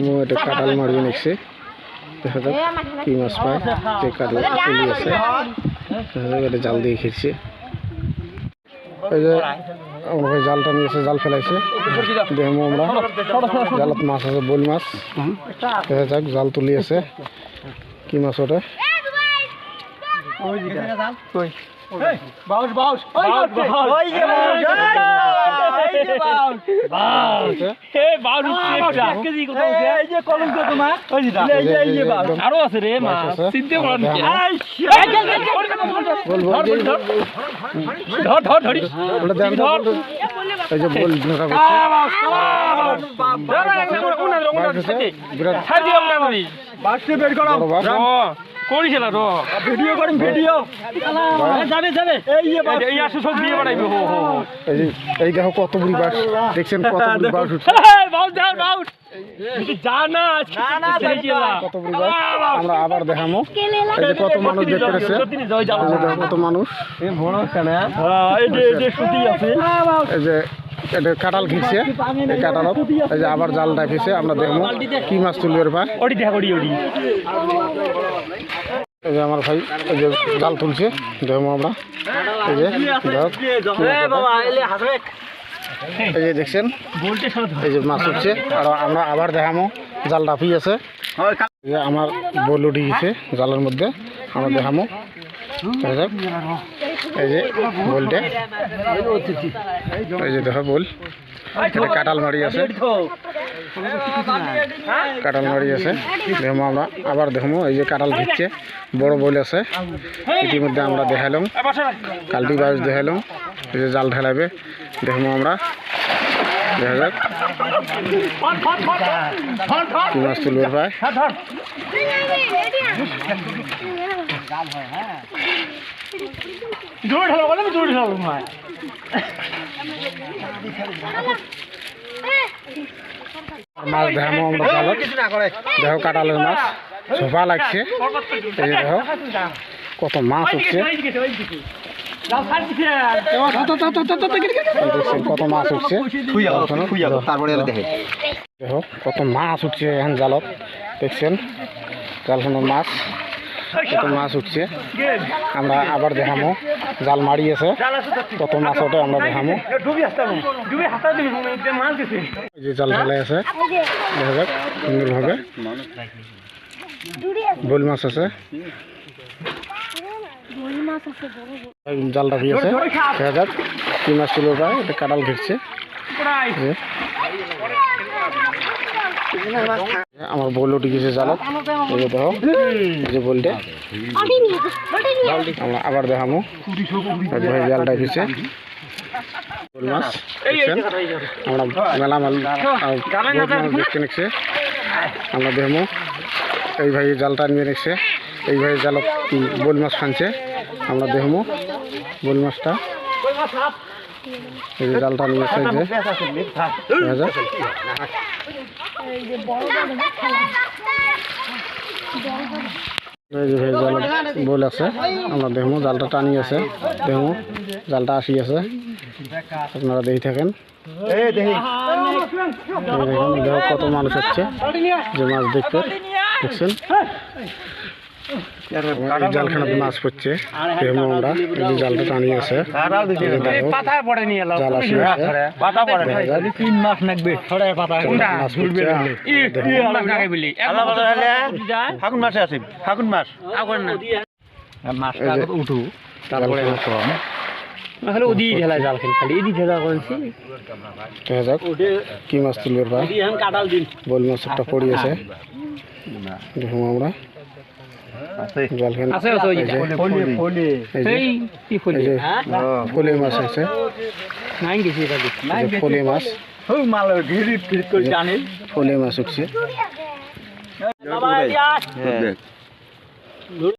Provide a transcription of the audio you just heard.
মো এটা কাটাল মারিয়ে নিচ্ছে দেখা যাক কি মাছ পায় যে কাটাল তুলি আছে দেখা যাক এটা জাল দিয়ে খেয়েছে এই যে আমার ভাই জালটা নিয়েছে জাল ফেলাইছে দেখব আমরা জালত মাছ আছে বোল মাছ দেখা যাক জাল তুলি আছে কি মাছ ওটা যে একদম আরও আছে রে মা। চিন্তা যে- ধর ধর তো, ধর। এই যে বল ঢোকা করছে বিরাট ছাড় দিও আমরা ধরি বড় মাছ। রো ভিডিও করি ভিডিও। যাবে যাবে। এই এই আসে সব দিয়ে বাড়াইবে হো হো। এই এই দেখো কত বুড়ি বাস। দেখছেন কত বুড়ি বাস উঠছে। বাউট দাও বাউট জানা না কত বুড়ি বাস। আমরা আবার দেখামো। এই যে কত মানুষ দেখতে পেরেছে। কত মানুষ। এই যে এটা কাটাল ঘিরছে এই কাটালত এই যে আবার জাল ডাকিছে আমরা দেখব কি মাছ তুলবে ওডি এই যে আমার ভাই এই যে জাল তুলছে দেখব আমরা। এই যে। এই যে দেখছেন এই যে মাছ উঠছে আর আমরা আবার দেখামো জাল ডাফি আছে আমার বল উঠে গেছে জালের মধ্যে আমরা দেখামো। এই যে, বলটা। এই যে দেখো বল। এটা কাটাল মারি আছে। কাটাল মারি আছে। দেখব আমরা আবার দেখব এই যে কাটাল ভিজছে বড় বল আছে। ইতিমধ্যে আমরা দেখালাম। কালটি বাস দেখালাম। এই যে জাল ঢালাবে। দেখব আমরা। দেখা যাক। কি মাছ তুলবে প্রায় জোরে ঢালো বলে জোরে ঢালো ভাই মাছ দেখামো আমরা জালত দেখো কাটালের মাছ সোফা লাগছে। এই দেখো কত মাছ উঠছে। কত মাছ উঠছে। তারপরে দেখে। দেখো কত মাছ উঠছে এখন জালত। দেখছেন? জালখানোর মাছ। কত মাছ উঠছে। আমরা আবার দেখামো। জাল মারি আছে কত মাছ ওঠে আমরা দেখামো। যে জাল ঢালাই আছে দেখা যাক, সুন্দরভাবে। বোল মাছ আছে। জালটা ভিজেছে দেখা যাক, কি মাছ তুলো প্রায় এটা কাটাল ঘিরছে। আমার বল উঠে গেছে জালত এই দেখো যে বলটা। আমরা আবার দেখামো ভাই জালটা বোল মাছ আমরা মেলা মাল দেখতে নিচ্ছে। আমরা দেখব। এই ভাই জালটা নিয়ে নিচ্ছে। এই ভাই উম, বোল মাছ ফানছে আমরা দেখব বোল মাছটা। এই যে জালটা নিয়েছে এই যে এই বোল আছে আমরা দেখব জালটা টানি আছে দেখব জালটা আসি আছে। আপনারা দেখি থাকেন। দেখেন দেখো কত মানুষ হচ্ছে যে মাছ দেখতে। দেখছেন? এই জালখানাতে মাছ পড়ছে দেখব আমরা যে জালটা আছে। জাল আসি ফাগুন মাসে আছে ফাগুন মাস। আগর না এই যে উঠু। তারপরে খালি ওদি ঢেলা জাল খালি খালি এদি ঢেলা করেছি। দেখা যাক কি মাছ তুলবে দিন। বল মাছ একটা পড়ি আছে। দেখুন আমরা। জালখানা আছে আছে ওই এই ফুল এই যে ফলে? মাছ আছে। নাই গেছি এটা যে ফলে মাছ। মাল ঘিরি ফিট করে জানেন ফলে মাছ উঠছে। দেখ।